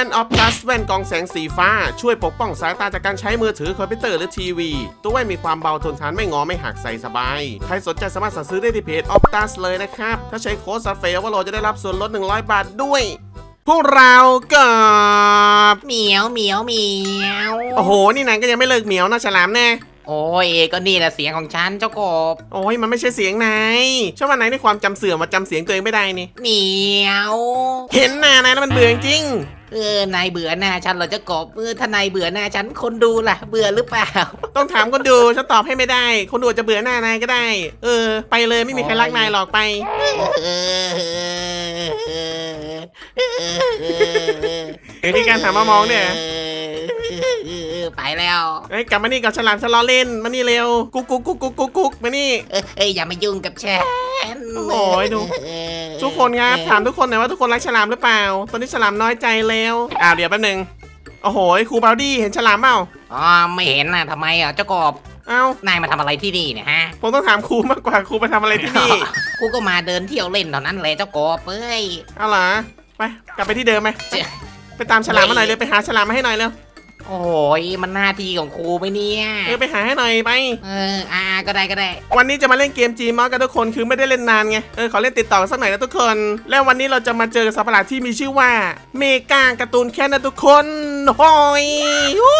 ว่นออฟพลัสแว่นกองแสงสีฟ้า ช่วยปกป้องสายตาจากการใช้มือถือคอมพิวเตอร์หรือทีวี ตัวแว่นมีความเบาทนทานไม่งอไม่หักใส่สบาย ใครสนใจสามารถสั่งซื้อได้ที่เพจออฟตัสเลยนะครับ ถ้าใช้โค้ดซัฟเฟลว่าโลจะได้รับส่วนลด 100 บาทด้วย พวกเรากับเหมียวเหมียวเหมียวโอ้โห นี่นายก็ยังไม่เลิกเหมียวนะฉลามแน่โอ้ยก็นี่แหละเสียงของฉันเจ้ากบโอ้ยมันไม่ใช่เสียงนายชอบว่านายในความจำเสื่อมมาจำเสียงตัวเองไม่ได้นี่เหมียว เห็นหน้านายแล้วมันเบื่อจริง เออนายเบื่อหน้าฉันเหรอเจ้ากบเออถ้านายเบื่อหน้าฉันคนดูล่ะ เบื่อหรือเปล่า ต้องถามคนดูฉันตอบให้ไม่ได้ คนดูอาจจะเบื่อหน้านายก็ได้ เออ ไปเลยไม่มีใครรักนายหรอกไป เออมีการถามมามองเนี่ย ไปแล้วเอ้ยกลับมานี่กับฉลามฉันล้อเล่นมานี่เร็วกุ๊กกุ๊กกุ๊กกุ๊กกุ๊กกุ๊กมานี่เอ้ยอย่ามายุ่งกับฉันโอ้ยดู ทุกคนครับถามทุกคนหน่อยว่าทุกคนรักฉลามหรือเปล่า ตอนนี้ฉลามน้อยใจแล้วอ้าวเดี๋ยวแป๊บนึงโอ้โหครูบาวดี้เห็นฉลามเปล่าอ๋อไม่เห็นนะทำไมอะเจ้ากบเอ้านายมาทำอะไรที่นี่เนี่ยฮะผมต้องถามครูมากกว่าครูไปทำอะไรที่นี่กูก็มาเดินเที่ยวเล่นเท่านั้นแหละเจ้ากบเอ้ย เอาล่ะไปกลับไปที่เดิมไหมเจ๊ไปตามฉลามมาหน่อยเลยไปหาฉลามมาให้หน่อยเร็ว โอ้ยมันหน้าที่ของครูไหมเนี่ยเออไปหาให้หน่อยไป เอออ่าก็ได้ก็ได้ วันนี้จะมาเล่นเกม G m o d กันทุกคนคือไม่ได้เล่นนานไง เออขอเล่นติดต่อกันสักหน่อยนะทุกคน แล้ววันนี้เราจะมาเจอกับสัตว์ประหลาดที่มีชื่อว่า เมกาการ์ตูนแคทนะทุกคน โอ้ยโอ้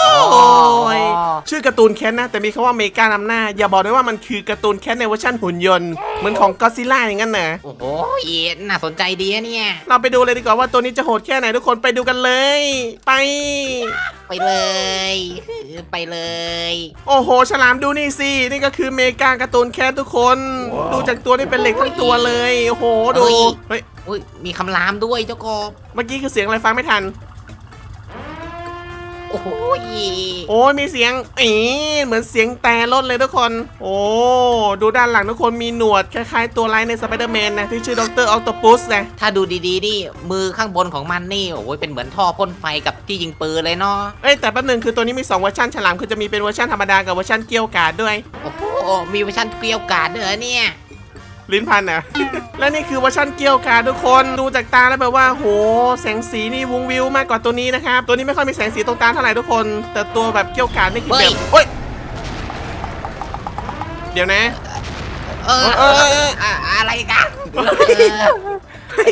ยชื่อการ์ตูนแคทนะ แต่มีคำว่าเมกานำหน้า อย่าบอกด้วยว่ามันคือการ์ตูนแคทในเวอร์ชันหุ่นยนต์เหมือนของก็ซิล่าอย่างนั้นนะโอ้โหน่าสนใจดีอะเนี่ย เราไปดูเลยดีกว่าว่าตัวนี้จะโหดแค่ไหนทุกคนไปดูกันเลย ไป ไปเลย ไปเลย โอ้โห ฉลามดูนี่สิ นี่ก็คือเมกาการ์ตูนแคททุกคน ดูจากตัวนี่เป็นเหล็กทั้งตัวเลย โอ้โห ดู เฮ้ยอุ้ยมีคำรามด้วยเจ้ากบ เมื่อกี้คือเสียงอะไรฟังไม่ทัน โอ้โหโอ้ยมีเสียงอีเหมือนเสียงแต่รถเลยทุกคน โอ้ดูด้านหลังทุกคนมีหนวดคล้ายๆตัวร้ายในสไปเดอร์แมนนะที่ชื่อดรออ t โตปุสนะถ้าดูดีๆนี่มือข้างบนของมันนี่โอ้ยเป็นเหมือนท่อพ่นไฟกับที่ยิงปืนเลยเนาะเอ้ยแต่แป๊บนึงคือตัวนี้มี2เวอร์ชันฉลามคือจะมีเป็นเวอร์ชันธรรมดากับเวอร์ชันเกียวกราดด้วย โอ้โหมีเวอร์ชันเกลียวกราดด้วยเหรอเนี่ย ลิ้นพันอะและนี่คือเวอร์ชันเกียวกราดทุกคนดูจากตาแล้วแบบว่าโห แสงสีนี่วุ้งวิวมากกว่าตัวนี้นะครับ ตัวนี้ไม่ค่อยมีแสงสีตรงตาเท่าไหร่ทุกคน แต่ตัวแบบเกียวกราดนี่คือแบบเฮ้ยเดี๋ยวนะ เออเออเออเอออะอะไรกัน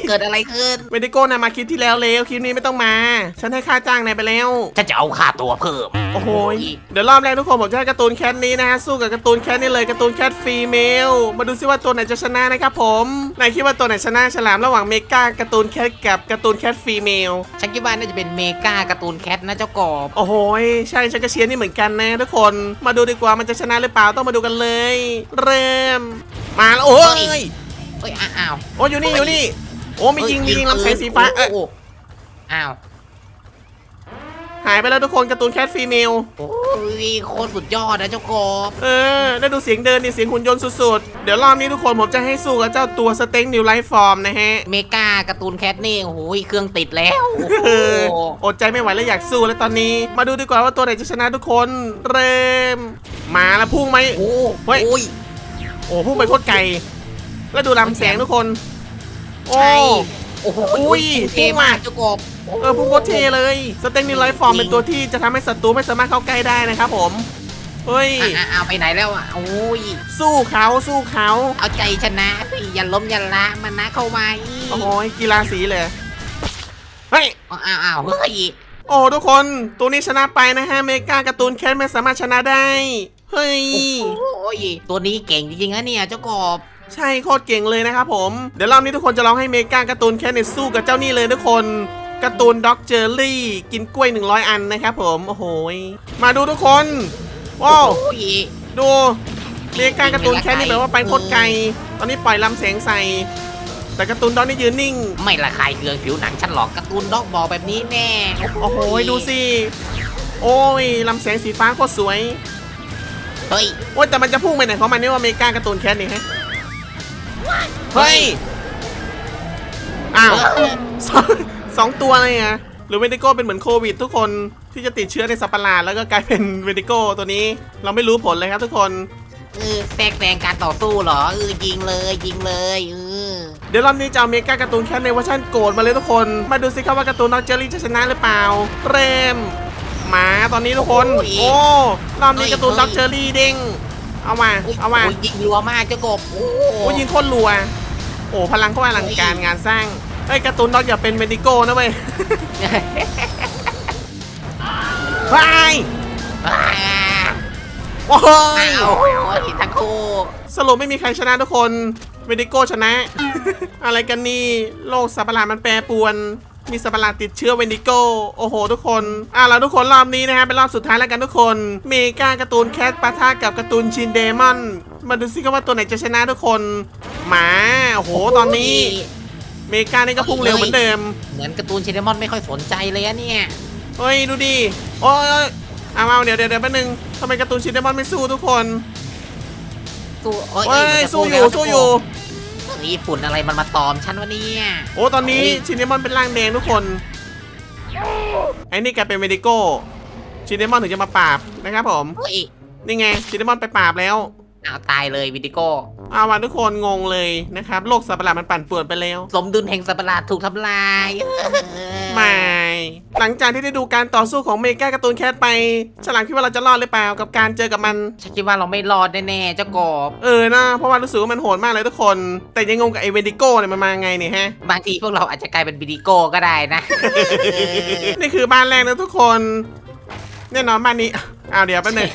เออเกิดอะไรขึ้น เวดิโก้นะมาคลิปที่แล้วเลวคลิปนี้ไม่ต้องมา ฉันให้ค่าจ้างนายไปแล้ว ฉันจะเอาค่าตัวเพิ่ม โอ้โหยเดี๋ยวรอบแรกทุกคนผมจะให้การ์ตูนแคทนี้นะฮะสู้กับการ์ตูนแคทนี่เลยการ์ตูนแคทฟีเมล มาดูซิว่าตัวไหนจะชนะนะครับผมนายคิดว่าตัวไหนชนะฉลามระหว่างเมกาการ์ตูนแคทกับการ์ตูนแคทฟีเมล ฉันคิดว่าน่าจะเป็นเมกาการ์ตูนแคทนะเจ้ากบโอ้โหยใช่ฉันก็เชียร์นี่เหมือนกันนะทุกคน มาดูดีกว่ามันจะชนะหรือเปล่าต้องมาดูกันเลย เริ่ม มาแล้วโอ้ยเอ้ยอ้าว โอ้ยอยู่นี่อยู่นี่ โอ้มียิงมียิงลำแสงสีฟ้าเอ้ยโอ้อ้าวหายไปแล้วทุกคนการ์ตูนแคทฟีเมลโอ้ยโคตรสุดยอดนะเจ้ากบเออแล้วดูเสียงเดินดิเสียงหุ่นยนต์สุดๆ เดี๋ยวรอบนี้ทุกคนผมจะให้สู้กับเจ้าตัวสเต็งนิวไลฟ์ฟอร์มนะฮะ เมกาการ์ตูนแคทนี่โอ้โหเครื่องติดแล้วเอโอ้อโหอดใจไม่ไหวแล้วอยากสู้แล้วตอนนี้ มาดูดีกว่าว่าตัวไหนจะชนะทุกคนเริ่มมาแล้วพุ่งไหมโอ้เฮ้ยโอ้ยโอ้พุ่งไปโคตรไกลแล้วดูลำแสงทุกคน โอ้ใช่ โอ้โหอุ้ยเท่มากเจ้ากบเออพุ่งโคตรเท่เลยสเต็งนิวไลฟ์ฟอร์มเป็นตัวที่จะทำให้ศัตรูไม่สามารถเข้าใกล้ได้นะครับผมเฮ้ยอะอะเอาไปไหนแล้วอะโอ้ย สู้เขาสู้เขาเอาใจชนะเฮ้ยอย่าล้มอย่าละมันนะเข้ามาอีโอ้โหกีฬาสีเลยเฮ้ย อ้าวอ้าวอ้าวเฮ้ยโอ้ทุกคนตัวนี้ชนะไปนะฮะเมกาการ์ตูนแคทไม่สามารถชนะได้ เฮ้ย โอ้ยตัวนี้เก่งจริงๆนะเนี่ยเจ้ากบ ใช่โคตรเก่งเลยนะครับผม เดี๋ยวรอบนี้ทุกคนจะลองให้เมกาการ์ตูนแคทเนี่ยสู้กับเจ้านี่เลยทุกคนการ์ตูนด็อกเจอรี่กินกล้วย 100 อันนะครับผม โอ้โหยมาดูทุกคนว้าวโอ้ยดูเมกาการ์ตูนแคทนี่แบบว่าไปโคตรไกล ตอนนี้ปล่อยลำแสงใส่ แต่การ์ตูนด็อกนี่ยืนนิ่ง ไม่ละคายเคืองผิวหนังฉันหรอกการ์ตูนด็อกบอกแบบนี้แน่โอ้โหยดูสิโอ้ยลำแสงสีฟ้าโคตรสวยเฮ้ยโอ้ยแต่มันจะพุ่งไปไหนของมันนี่ว่าอเมริกาการ์ตูนแคทนี่ฮะ เฮ้ย อ้าวสองสองตัวเลยอะหรือเวนิโก้เป็นเหมือนโควิด ทุกคนที่จะติดเชื้อในสัตว์ประหลาดแล้วก็กลายเป็นเวนิโก้ตัวนี้ เราไม่รู้ผลเลยครับทุกคน เออแทรกแซงการต่อสู้เหรอเออยิงเลยยิงเลยเออเดี๋ยวรอบนี้จะเอาเมกาการ์ตูนแคทในเวอร์ชันโกรธมาเลยทุกคน มาดูสิครับว่าการ์ตูนน้องเจอรี่จะชนะหรือเปล่าเริ่มหมาตอนนี้ทุกคน โอ้รอบนี้การ์ตูนน้องเจอรี่เด้ง เอามา เอามาโยยิงรัวมากเจ้ากบ โอ้โอ้ยิงโคตรรัว โอ้พลังเขาอลังการงานสร้างเฮ้ยการ์ตูนน้องอย่าเป็นเมดิโก้นะเว้ยไปอ่าโอ้ยโอ้โหทั้งคู่สรุปไม่มีใครชนะทุกคน เมดิโก้ชนะ อะไรกันนี่ โลกสัตว์ประหลาดมันแปรปรวน มีสัตว์ประหลาดติดเชื้อเวนิโก้โอ้โห ทุกคน อะแล้วทุกคนรอบนี้นะฮะเป็นรอบสุดท้ายแล้วกันทุกคน เมกาการ์ตูนแคทปะทะกับการ์ตูนชินเดมอน มาดูซิครับว่าตัวไหนจะชนะทุกคนหมาโอ้โหตอนนี้ เมกานี่ก็พุ่งเร็วเหมือนเดิม เหมือนการ์ตูนชินเดมอนไม่ค่อยสนใจเลยอะเนี่ยเฮ้ยดูดิโอ้ยเอาเอาเดี๋ยวเดี๋ยวเดี๋ยวแป๊บนึงทำไมการ์ตูนชินเดมอนไม่สู้ทุกคนสู้โอ้ยเฮ้ยมันจะสู้อยู่แล้วสู้อยู่ นี่ฝุ่นอะไรมันมาตอมฉันวะเนี่ยโอ้ตอนนี้เฮ้ยชินเดมอนเป็นร่างแดงทุกคนไอ้นี่กลายเป็นเมดิโก้ชินเดมอนถึงจะมาปราบนะครับผมเฮ้ยนี่ไงชินเดมอนไปปราบแล้วเอาตายเลยวิดิโก้เอาวันทุกคนงงเลยนะครับโลกสัตว์ประหลาดมันปั่นป่วนไปแล้ว สมดุลแห่งสัตว์ประหลาดถูกทำลายไม่ หลังจากที่ได้ดูการต่อสู้ของเมกาการ์ตูนแคทไป ฉลามคิดว่าเราจะรอดหรือเปล่ากับการเจอกับมัน ฉันคิดว่าเราไม่รอดแน่ๆเจ้ากบ เออนะเพราะว่ารู้สึกว่ามันโหดมากเลยทุกคน แต่ยังงงกับไอ้เวนดิโก้เนี่ยมันมาไงเนี่ยฮะ บางทีพวกเราอาจจะกลายเป็นวิดิโก้ก็ได้นะ นี่คือบ้านแรกนะทุกคนแน่นอนบ้านนี้ อ้าวเดี๋ยวแป๊บหนึง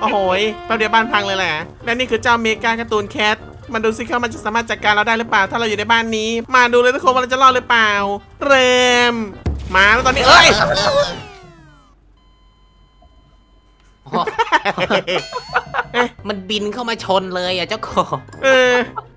โอ้โหยแป๊บเดียวบ้านพังเลยแหละ และนี่คือเจ้าเมกาการ์ตูนแคท มาดูสิครับมันจะสามารถจัดการเราได้หรือเปล่า ถ้าเราอยู่ในบ้านนี้ มาดูเลยทุกคนว่าเราจะรอดหรือเปล่า เริ่มมาแล้วตอนนี้เอ้ยมันบินเข้ามาชนเลยอะเจ้ากบเออ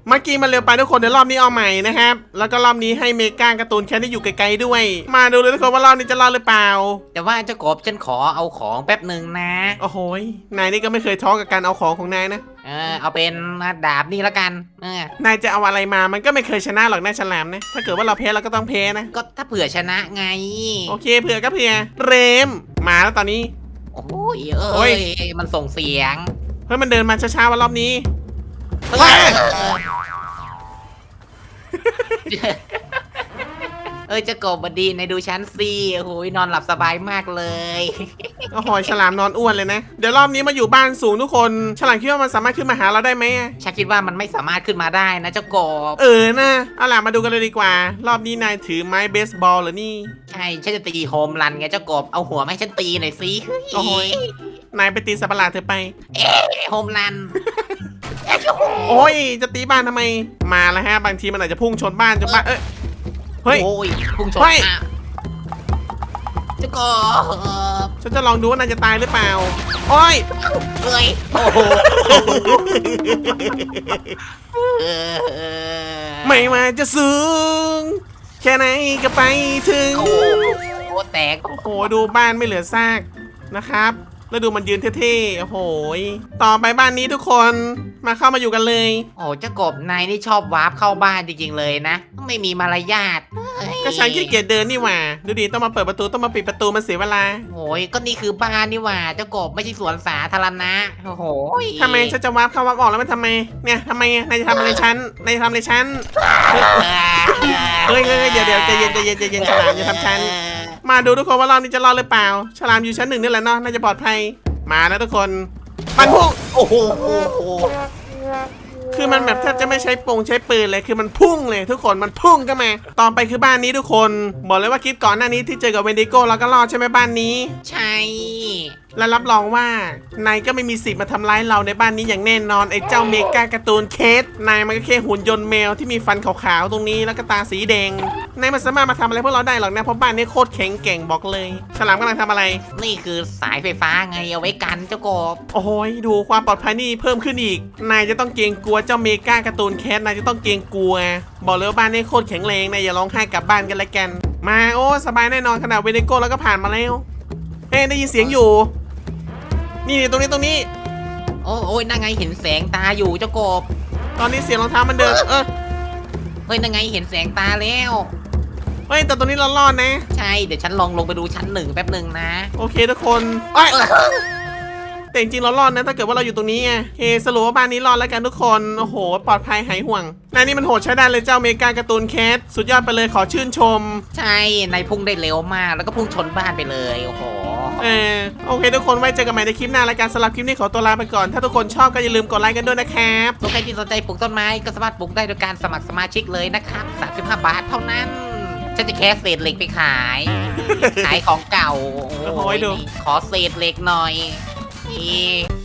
เมื่อกี้มันเร็วไปทุกคนเดี๋ยวรอบนี้เอาใหม่นะครับ แล้วก็รอบนี้ให้เมกาการ์ตูนแคทที่อยู่ไกลๆด้วย มาดูเลยทุกคนว่ารอบนี้จะรอดหรือเปล่า แต่ว่าเจ้ากบฉันขอเอาของแป๊บหนึ่งนะ โอ้โหยนายนี่ก็ไม่เคยท้อกับการเอาของของนายนะ เออเอาเป็นดาบนี่ละกันเออนายจะเอาอะไรมา มันก็ไม่เคยชนะหรอกนะฉลามนะ ถ้าเกิดว่าเราแพ้เราก็ต้องแพ้นะ ก็ถ้าเผื่อชนะไง โอเคเผื่อก็เผื่อ เรม มาแล้วตอนนี้ โอ้ยเอโอ้้ยมันส่งเสียงเฮ้ยมันเดินมาช้าๆวันรอบนี้เอว้า เอ้ยเจะกบมาดีในดูชั้นสิโอ้โหนอนหลับสบายมากเลย โอ้โหฉลามนอนอ้วนเลยนะ เดี๋ยวรอบนี้มาอยู่บ้านสูงทุกคน ฉลามคิดว่ามันสามารถขึ้นมาหาเราได้ไหมอะฉันคิดว่ามันไม่สามารถขึ้นมาได้นะเจ้ากบ เออนะเอาล่ะมาดูกันเลยดีกว่า รอบนี้นายถือไม้เบสบอลเหรอนี่ ใช่ฉันจะตีโฮมรันไงเจ้ากบเอาหัวมาให้ฉันตีหน่อยสิเฮ้ยโอ้โหยนายไปตีสัตว์ประหลาดเธอไป โฮมรัน โอ้ย จะตีบ้านทำไม มาแล้วฮะ บางทีมันอาจจะพุ่งชนบ้านจนบ้าน เอ้ย เฮ้ย โอ้ยพุ่งชนเฮ้ย อะเจ้ากบฉันจะลองดูว่านายจะตายหรือเปล่า โอ้ย เอ้ยโอ้โหเออไม่ว่าจะสูง แค่ไหนก็ไปถึง โอ้โหแตกโอ้โหดูบ้านไม่เหลือซากนะครับ แล้วดูมันยืนเท่ๆ โอ้โหยต่อไปบ้านนี้ทุกคนมาเข้ามาอยู่กันเลย โอ้เจ้ากบนายนี่ชอบวาร์ปเข้าบ้านจริงๆเลยนะ ไม่มีมารยาทเฮ้ยก็ฉันขี้เกียจเดินนี่หว่า ดูดิต้องมาเปิดประตูต้องมาปิดประตูมันเสียเวลาโอ้ยก็นี่คือบ้านนี่หว่า เจ้ากบไม่ใช่สวนสาธารณะ โอ้โหทำไมฉันจะวาร์ปเข้าวาร์ปออกแล้วมันทำไม เนี่ยทำไมอะนายจะทำอะไรฉันนายจะทำอะไรฉันเฮ้ยเฮ้ยเฮ้ยเดี๋ยวเดี๋ยวใจเย็นใจเย็นใจเย็นฉลามอย่าทำฉัน มาดูทุกคนว่ารอบนี้จะรอดหรือเปล่า ฉลามอยู่ชั้นหนึ่งนี่แหละเนาะ น่าจะปลอดภัย มาแล้วทุกคน มันพุ่งโอ้โห คือมันแบบแทบจะไม่ใช้ปงใช้ปืนเลยคือมันพุ่งเลยทุกคนมันพุ่งก็มาต่อไปคือบ้านนี้ทุกคน บอกเลยว่าคลิปก่อนหน้านี้ที่เจอกับเวนดิโก้เราก็รอดใช่ไหมบ้านนี้ ใช่ และรับรองว่านายก็ไม่มีสิทธิ์มาทำร้ายเราในบ้านนี้อย่างแน่นอนไอ้เจ้าเมกาการ์ตูนเคสนายมันก็แค่หุ่นยนต์แมวที่มีฟันขาวๆตรงนี้แล้วก็ตาสีแดงนายมันสามารถมาทำอะไรพวกเราได้หรอกนะเพราะบ้านนี้โคตรแข็งแกร่งบอกเลย ฉลามกำลังทำอะไร นี่คือสายไฟฟ้าไงเอาไว้กันเจ้ากบโอ้ยดูความปลอดภัยนี่เพิ่มขึ้นอีก นายจะต้องเกรงกลัวเจ้าเมกาการ์ตูนแคทนายจะต้องเกรงกลัว บอกเลยว่าบ้านนี้โคตรแข็งแรงนายอย่าร้องไห้กลับบ้านกันละกัน มาโอ้สบายแน่นอนขนาดเวเนโก้แล้วก็ผ่านมาแล้วเฮ้ยได้ยินเสียงอยู่ นี่ตรงนี้ตรงนี้ โอ้โอ้ยนั่งไงเห็นแสงตาอยู่เจ้ากบ ตอนนี้เสียงรองเท้ามันเดินเออเฮ้ยนั่งไงเห็นแสงตาแล้ว เฮ้ยแต่ตรงนี้เรารอดนะ ใช่เดี๋ยวฉันลองลงไปดูชั้นหนึ่งแป๊บหนึ่งนะ โอเคทุกคนเอ้ย แต่จริงๆเรารอดนะถ้าเกิดว่าเราอยู่ตรงนี้ไงโอเคสรุปว่าบ้านนี้รอดแล้วกันทุกคน โอ้โห ปลอดภัยหายห่วงนายนี่มันโหดใช้ได้เลยเจ้าเมกาการ์ตูนแคทสุดยอดไปเลยขอชื่นชม ใช่นายพุ่งได้เร็วมาก แล้วก็พุ่งชนบ้านไปเลย โอ้โห เออโอเค ทุกคนไว้เจอกันใหม่ในคลิปหน้ารายการสำหรับคลิปนี้ขอตัวลาไปก่อน ถ้าทุกคนชอบก็อย่าลืมกดไลค์กันด้วยนะครับส่วนใครที่สนใจปลูกต้นไม้ก็สามารถปลูกได้โดยการสมัครสมาชิกเลยนะครับ35บาทเท่านั้นฉันจะแค่เศษเหล็กไปขาย ขายของเก่า โอ้ยดูขอเศษเหล็กหน่อย นี่